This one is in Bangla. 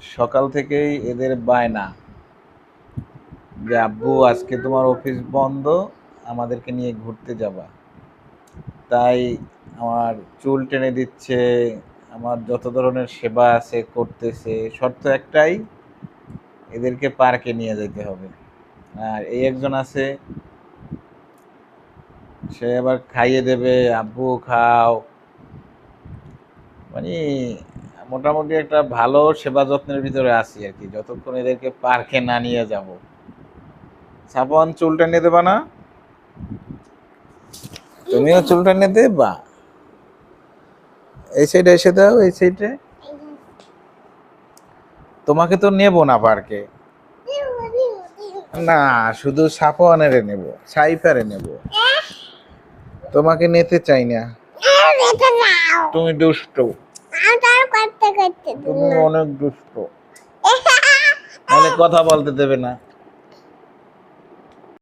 সকাল থেকেই এদের বায়না যে, আব্বু, আজকে তোমার অফিস বন্ধ, আমাদেরকে নিয়ে ঘুরতে যাবা। তাই আমার চুল টেনে দিচ্ছে, আমার যত ধরনের সেবা আছে, করতেছে, শর্ত একটাই, এদেরকে পার্কে নিয়ে যেতে হবে। আর এই একজন আছে, সে আবার খাইয়ে দেবে, আব্বু, খাও। মানে মোটামুটি একটা ভালো সেবা যত্নের ভিতরে আছি আর কি। যতক্ষণ এদেরকে পার্কে না নিয়ে যাব। সাপন চুলটা নিয়ে দেবা না? তুমিও চুলটা নিয়ে দেবা? এই সাইডে এসে দাও এই সাইডে তোমাকে তো নেব না পার্কে। না শুধু সাপওয়ানেরে নেব সাইফারে নেব। তোমাকে নিতে চাই না। তুমি দুষ্ট। তুমি অনেক দুষ্ট। মানে কথা বলতে দেবে না।